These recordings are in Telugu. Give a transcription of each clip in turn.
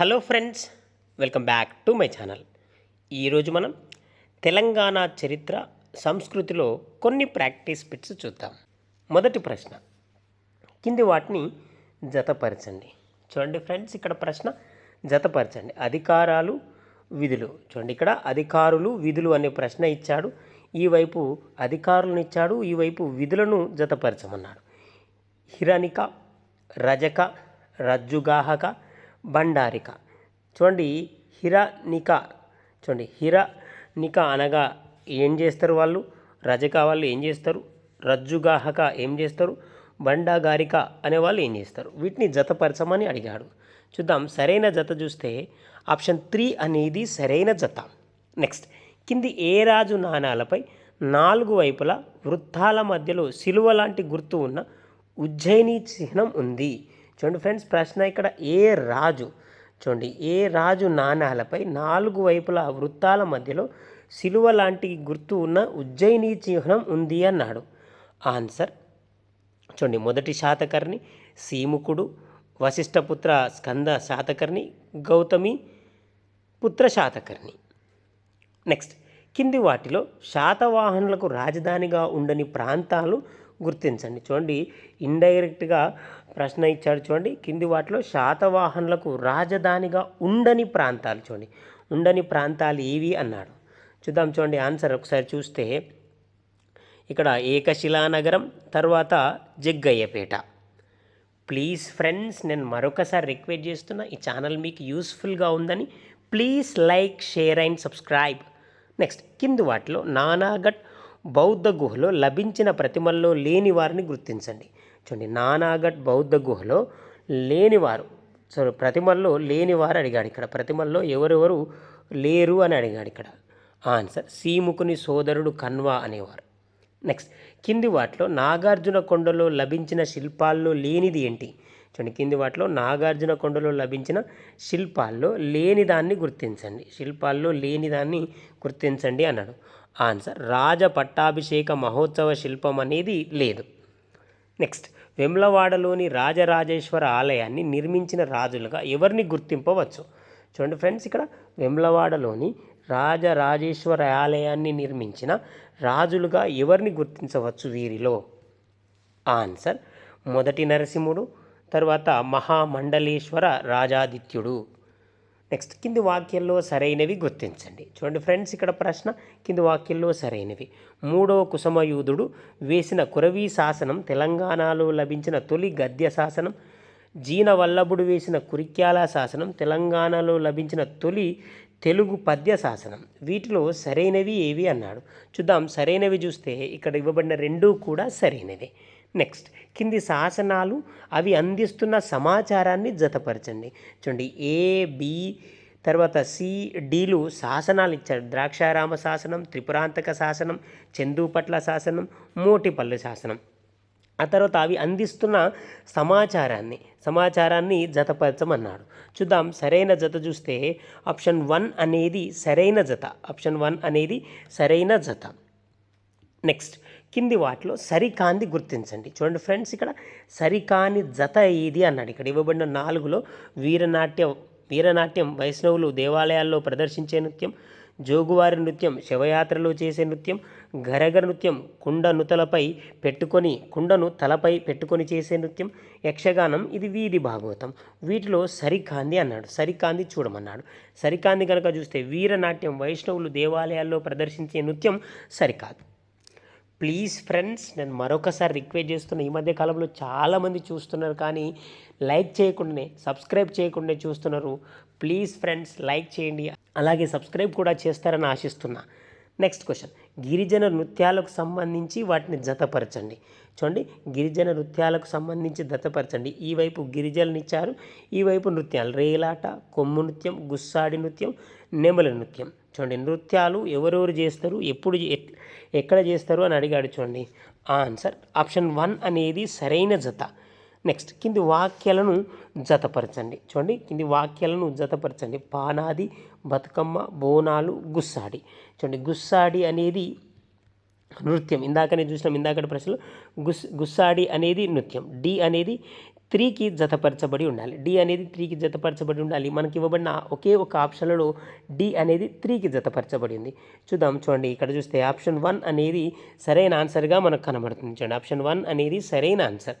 Hello friends welcome back to my channel. ఈరోజు మనం తెలంగాణ చరిత్ర సంస్కృతిలో కొన్ని ప్రాక్టీస్ బిట్స్ చూద్దాం. మొదటి ప్రశ్న కింది వాటిని జతపరచండి. చూడండి ఫ్రెండ్స్ ఇక్కడ ప్రశ్న జతపరచండి. అధికారాలు విధులు. చూడండి ఇక్కడ అధికారులు విధులు అనే ప్రశ్న ఇచ్చాడు. ఈ వైపు అధికారులను ఇచ్చాడు ఈ వైపు విధులను జతపరచమన్నాడు. హిరణిక రజక రజ్జుగాహక భండారిక. చూడండి హిరనిక. చూడండి హిరనిక అనగా ఏం చేస్తారు వాళ్ళు? రజక వాళ్ళు ఏం చేస్తారు? రజ్జుగాహక ఏం చేస్తారు? బండాగారిక అనే వాళ్ళు ఏం చేస్తారు? వీటిని జతపరచమని అడిగాడు. చూద్దాం సరైన జత చూస్తే ఆప్షన్ త్రీ అనేది సరైన జత. నెక్స్ట్ కింది ఏ రాజు నాణాలపై నాలుగు వైపులా వృత్తాల మధ్యలో సిలువ లాంటి గుర్తు ఉన్న ఉజ్జయిని చిహ్నం ఉంది? చూడండి ఫ్రెండ్స్ ప్రశ్న ఇక్కడ ఏ రాజు చూడండి ఏ రాజు నాణాలపై నాలుగు వైపులా వృత్తాల మధ్యలో సిలువ లాంటి గుర్తు ఉన్న ఉజ్జయిని చిహ్నం ఉంది అన్నాడు. ఆన్సర్ చూడండి మొదటి శాతకర్ణి సీముకుడు వశిష్ఠపుత్ర స్కంద శాతకర్ణి గౌతమి పుత్ర శాతకర్ణి. నెక్స్ట్ కింది వాటిలో శాతవాహనులకు రాజధానిగా ఉండని ప్రాంతాలు గుర్తించండి. చూడండి ఇండైరెక్ట్గా ప్రశ్న ఇచ్చాడు చూడండి కింది వాటిలో శాతవాహనులకు రాజధానిగా ఉండని ప్రాంతాలు చూడండి. ఉండని ప్రాంతాలు ఏవి అన్నాడు. చూద్దాం చూడండి ఆన్సర్ ఒకసారి చూస్తే ఇక్కడ ఏకశిలా నగరం తర్వాత జగ్గయ్యపేట. ప్లీజ్ ఫ్రెండ్స్ నేను మరొకసారి రిక్వెస్ట్ చేస్తున్నా ఈ ఛానల్ మీకు యూస్ఫుల్గా ఉందని please like share and subscribe. Next కింది వాటిలో నానాగఢ్ బౌద్ధ గుహలో లభించిన ప్రతిమల్లో లేని వారిని గుర్తించండి. చూడండి నానాగఢ్ బౌద్ధ గుహలో లేనివారు సో ప్రతిమల్లో లేనివారు అడిగాడు ఇక్కడ. ప్రతిమల్లో ఎవరెవరు లేరు అని అడిగాడు ఇక్కడ. ఆన్సర్ సీముకుని సోదరుడు కన్వా అనేవారు. నెక్స్ట్ కింది వాటిలో నాగార్జున కొండలో లభించిన శిల్పాల్లో లేనిది ఏంటి? చూడండి కింది వాటిలో నాగార్జున కొండలో లభించిన శిల్పాల్లో లేని దాన్ని గుర్తించండి. శిల్పాల్లో లేని దాన్ని గుర్తించండి అన్నాడు. ఆన్సర్. రాజ పట్టాభిషేక మహోత్సవ శిల్పం అనేది లేదు. నెక్స్ట్ వెమ్లవాడలోని రాజరాజేశ్వర ఆలయాన్ని నిర్మించిన రాజులుగా ఎవరిని గుర్తింపవచ్చు? చూడండి ఫ్రెండ్స్ ఇక్కడ వెమ్లవాడలోని రాజరాజేశ్వర ఆలయాన్ని నిర్మించిన రాజులుగా ఎవరిని గుర్తించవచ్చు వీరిలో? ఆన్సర్ మొదటి నరసింహుడు తర్వాత మహామండలేశ్వర రాజాదిత్యుడు. నెక్స్ట్ కింది వాక్యంలో సరైనవి గుర్తించండి. చూడండి ఫ్రెండ్స్ ఇక్కడ ప్రశ్న కింది వాక్యంలో సరైనవి. మూడవ కుసమయూధుడు వేసిన కురవీ శాసనం తెలంగాణలో లభించిన తొలి గద్య శాసనం జీన వల్లభుడు వేసిన కురిక్యాల శాసనం తెలంగాణలో లభించిన తొలి తెలుగు పద్య శాసనం. వీటిలో సరైనవి ఏవి అన్నాడు. చూద్దాం సరైనవి చూస్తే ఇక్కడ ఇవ్వబడిన రెండూ కూడా సరైనవే. నెక్స్ట్ కింది శాసనాలు అవి అందిస్తున్న సమాచారాన్ని జతపరచండి. చూడండి ఏ బి తర్వాత సి డీలు శాసనాలు ఇచ్చారు. ద్రాక్షారామ శాసనం త్రిపురాంతక శాసనం చందూపట్ల శాసనం మోటిపల్లి శాసనం. ఆ తర్వాత అవి అందిస్తున్న సమాచారాన్ని సమాచారాన్ని జతపరచమన్నాడు. చూద్దాం సరైన జత చూస్తే ఆప్షన్ వన్ అనేది సరైన జత. ఆప్షన్ వన్ అనేది సరైన జత. నెక్స్ట్ కింది వాటిలో సరికాంది గుర్తించండి. చూడండి ఫ్రెండ్స్ ఇక్కడ సరికాని జత ఏది అన్నాడు. ఇక్కడ ఇవ్వబడిన నాలుగులో వీరనాట్యం వీరనాట్యం వైష్ణవులు దేవాలయాల్లో ప్రదర్శించే నృత్యం జోగువారి నృత్యం శవయాత్రలో చేసే నృత్యం గరగ నృత్యం కుండ నుతలపై పెట్టుకొని కుండను తలపై పెట్టుకొని చేసే నృత్యం యక్షగానం ఇది వీధి భాగవతం. వీటిలో సరికాంది అన్నాడు. సరికాంది చూడమన్నాడు. సరికాంది కనుక చూస్తే వీరనాట్యం వైష్ణవులు దేవాలయాల్లో ప్రదర్శించే నృత్యం సరికాదు. ప్లీజ్ ఫ్రెండ్స్ నేను మరొకసారి రిక్వెస్ట్ చేస్తున్నా ఈ మధ్య కాలంలో చాలామంది చూస్తున్నారు కానీ లైక్ చేయకుండానే సబ్స్క్రైబ్ చేయకుండానే చూస్తున్నారు. ప్లీజ్ ఫ్రెండ్స్ లైక్ చేయండి. అలాగే సబ్స్క్రైబ్ కూడా చేస్తారని ఆశిస్తున్నా. Next question. గిరిజన నృత్యాలకు సంబంధించి వాటిని జతపరచండి. చూడండి గిరిజన నృత్యాలకు సంబంధించి జతపరచండి. ఈ వైపు గిరిజనులు ఇచ్చారు ఈ వైపు నృత్యాలు. రేలాట కొమ్ము నృత్యం గుస్సాడి నృత్యం నెమల నృత్యం. చూడండి నృత్యాలు ఎవరెవరు చేస్తారు ఎప్పుడు ఎక్కడ చేస్తారు అని అడిగాడు చూడండి. ఆన్సర్ ఆప్షన్ వన్ అనేది సరైన జత. నెక్స్ట్ కింది వాక్యాలను జతపరచండి. చూడండి కింది వాక్యాలను జతపరచండి. పానాది బతుకమ్మ బోనాలు గుస్సాడి. చూడండి గుస్సాడి అనేది నృత్యం. ఇందాకనే చూసినాం ఇందాకటి ప్రశ్నలు గుస్ గుస్సాడి అనేది నృత్యం. డి అనేది త్రీకి జతపరచబడి ఉండాలి. డి అనేది త్రీకి జతపరచబడి ఉండాలి. మనకి ఇవ్వబడిన ఒకే ఒక ఆప్షన్లలో డి అనేది త్రీకి జతపరచబడి ఉంది. చూద్దాం చూడండి ఇక్కడ చూస్తే ఆప్షన్ వన్ అనేది సరైన ఆన్సర్గా మనకు కనబడుతుంది. చూడండి ఆప్షన్ వన్ అనేది సరైన ఆన్సర్.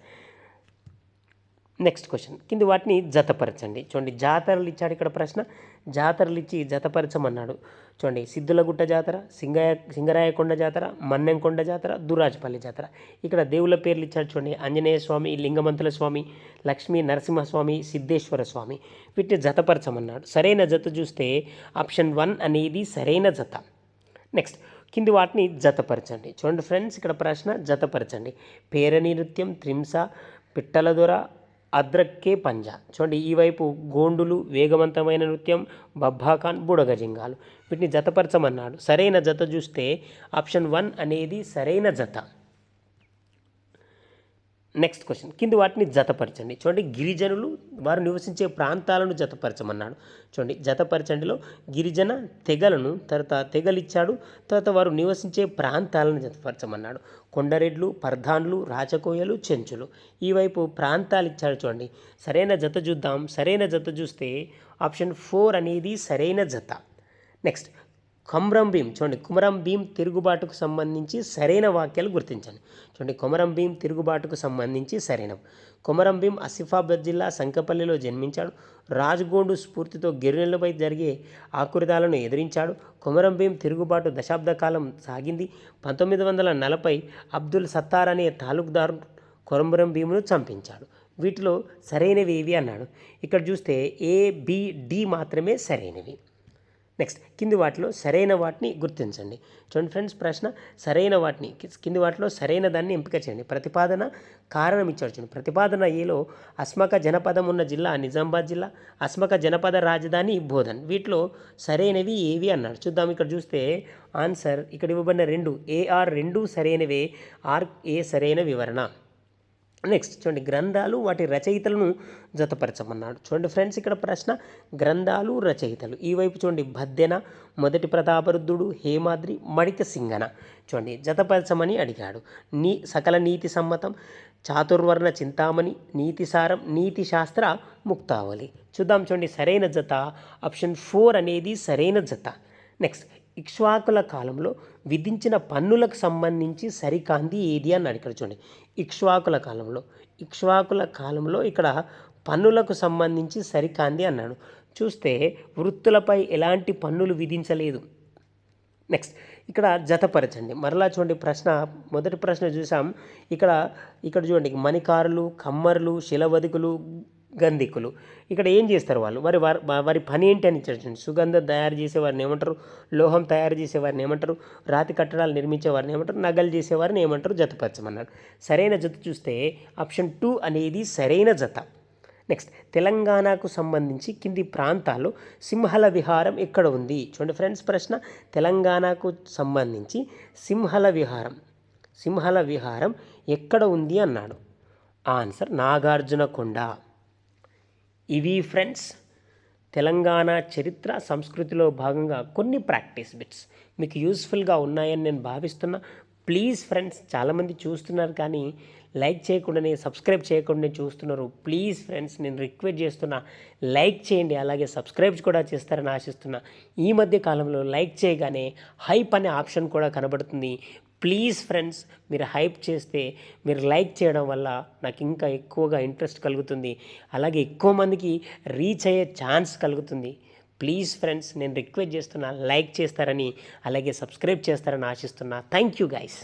నెక్స్ట్ క్వశ్చన్ కింది వాటిని జతపరచండి. చూడండి జాతరలు ఇచ్చాడు ఇక్కడ ప్రశ్న. జాతరలు ఇచ్చి జతపరచమన్నాడు. చూడండి సిద్ధులగుట్ట జాతర సింగయ సింగరాయకొండ జాతర మన్నెంకొండ జాతర దురాజపల్లి జాతర. ఇక్కడ దేవుళ్ళ పేర్లు ఇచ్చాడు చూడండి ఆంజనేయ స్వామి లింగమంతుల స్వామి లక్ష్మీ నరసింహస్వామి సిద్ధేశ్వర స్వామి. వీటిని జతపరచమన్నాడు. సరైన జత చూస్తే ఆప్షన్ వన్ అనేది సరైన జత. నెక్స్ట్ కింది వాటిని జతపరచండి. చూడండి ఫ్రెండ్స్ ఇక్కడ ప్రశ్న జతపరచండి. పేరణి నృత్యం త్రింస పిట్టల దొర అద్రక్కే పంజా. చూడండి ఈ వైపు గోండులు వేగవంతమైన నృత్యం బబ్బాఖాన్ బుడగజింగాలు వీటిని జతపరచమన్నాడు. సరైన జత చూస్తే ఆప్షన్ వన్ అనేది సరైన జత. నెక్స్ట్ క్వశ్చన్ కింది వాటిని జతపరచండి. చూడండి గిరిజనులు వారు నివసించే ప్రాంతాలను జతపరచమన్నాడు. చూడండి జతపరచండిలో గిరిజన తెగలను తర్వాత తెగలిచ్చాడు తర్వాత వారు నివసించే ప్రాంతాలను జతపరచమన్నాడు. కొండరెడ్లు పర్ధాన్లు రాచకోయలు చెంచులు. ఈ వైపు ప్రాంతాలు ఇచ్చాడు చూడండి. సరైన జత చూద్దాం. సరైన జత చూస్తే ఆప్షన్ ఫోర్ అనేది సరైన జత. నెక్స్ట్ కొమరం భీం. చూడండి కుమరం భీం తిరుగుబాటుకు సంబంధించి సరైన వాక్యాలు గుర్తించండి. చూడండి కొమరం భీం తిరుగుబాటుకు సంబంధించి సరైన కొమరం భీం ఆసిఫాబాద్ జిల్లా సంకపల్లిలో జన్మించాడు. రాజ్గోండు స్ఫూర్తితో గిరినెలపై జరిగే ఆకురితాలను ఎదిరించాడు. కొమరం భీం తిరుగుబాటు దశాబ్ద కాలం సాగింది. పంతొమ్మిది వందల నలభై అబ్దుల్ సత్తార్ అనే తాలూకుదారు కొమరం భీమును చంపించాడు. వీటిలో సరైనవి ఏవి అన్నాడు? ఇక్కడ చూస్తే ఏ బి డి మాత్రమే సరైనవి. నెక్స్ట్ కింది వాటిలో సరైన వాటిని గుర్తించండి. చూడండి ఫ్రెండ్స్ ప్రశ్న సరైన వాటిని కింది వాటిలో సరైన దాన్ని ఎంపిక చేయండి. ప్రతిపాదన కారణం ఇచ్చారు చూడండి. ప్రతిపాదన ఏలో అస్మక జనపదం ఉన్న జిల్లా నిజామాబాద్ జిల్లా అస్మక జనపద రాజధాని బోధన్. వీటిలో సరైనవి ఏవి అన్నాడు. చూద్దాం ఇక్కడ చూస్తే ఆన్సర్ ఇక్కడ ఇవ్వబడిన రెండు ఏఆర్ రెండు సరైనవే ఆర్ ఏ సరైన వివరణ. నెక్స్ట్ చూడండి గ్రంథాలు వాటి రచయితలను జతపరచమన్నాడు. చూడండి ఫ్రెండ్స్ ఇక్కడ ప్రశ్న గ్రంథాలు రచయితలు. ఈ వైపు చూడండి భద్దెన మొదటి ప్రతాపరుద్ధుడు హేమాద్రి మడిక సింగన. చూడండి జతపరచమని అడిగాడు. నీ సకల నీతి సమ్మతం చాతుర్వర్ణ చింతామణి నీతిసారం నీతి శాస్త్ర ముక్తావళి. చూద్దాం చూడండి సరైన జత ఆప్షన్ ఫోర్ అనేది సరైన జత. నెక్స్ట్ ఇక్ష్వాకుల కాలంలో విధించిన పన్నులకు సంబంధించి సరికాంది ఏది అన్నాడు ఇక్కడ చూడండి. ఇక్ష్వాకుల కాలంలో ఇక్ష్వాకుల కాలంలో ఇక్కడ పన్నులకు సంబంధించి సరికాంది అన్నాడు. చూస్తే వృత్తులపై ఎలాంటి పన్నులు విధించలేదు. నెక్స్ట్ ఇక్కడ జతపరచండి. మరలా చూడండి ప్రశ్న మొదటి ప్రశ్న చూసాం. ఇక్కడ ఇక్కడ చూడండి మణికారులు కమ్మరులు శిలవధికులు గంధికులు. ఇక్కడ ఏం చేస్తారు వాళ్ళు? వారి వారి వారి పని ఏంటి అని ఇచ్చారు చూడండి సుగంధం తయారు చేసేవారిని ఏమంటారు? లోహం తయారు చేసేవారిని ఏమంటారు? రాతి కట్టడాలు నిర్మించేవారిని ఏమంటారు? నగలు చేసేవారిని ఏమంటారు? జతపరచమన్నాడు సరైన జత చూస్తే ఆప్షన్ టూ అనేది సరైన జత. నెక్స్ట్ తెలంగాణకు సంబంధించి కింది ప్రాంతాల్లో సింహల విహారం ఎక్కడ ఉంది? చూడండి ఫ్రెండ్స్ ప్రశ్న. తెలంగాణకు సంబంధించి సింహల విహారం. సింహల విహారం ఎక్కడ ఉంది అన్నాడు? ఆన్సర్ నాగార్జున కొండ ఇవి ఫ్రెండ్స్ తెలంగాణ చరిత్ర సంస్కృతిలో భాగంగా కొన్ని ప్రాక్టీస్ బిట్స్ మీకు యూస్ఫుల్గా ఉన్నాయని నేను భావిస్తున్నా. ప్లీజ్ ఫ్రెండ్స్ చాలామంది చూస్తున్నారు కానీ లైక్ చేయకుండానే సబ్స్క్రైబ్ చేయకుండానే చూస్తున్నారు. ప్లీజ్ ఫ్రెండ్స్ నేను రిక్వెస్ట్ చేస్తున్నా లైక్ చేయండి అలాగే సబ్స్క్రైబ్ కూడా చేస్తారని ఆశిస్తున్నా. ఈ మధ్య కాలంలో లైక్ చేయగానే హైప్ అనే ఆప్షన్ కూడా కనబడుతుంది. ప్లీజ్ ఫ్రెండ్స్ మీరు హైప్ చేస్తే మీరు లైక్ చేయడం వల్ల నాకు ఇంకా ఎక్కువగా ఇంట్రెస్ట్ కలుగుతుంది. అలాగే ఎక్కువ మందికి రీచ్ అయ్యే ఛాన్స్ కలుగుతుంది. ప్లీజ్ ఫ్రెండ్స్ నేను రిక్వెస్ట్ చేస్తున్నా లైక్ చేస్తారని అలాగే సబ్స్క్రైబ్ చేస్తారని ఆశిస్తున్నా. Thank you guys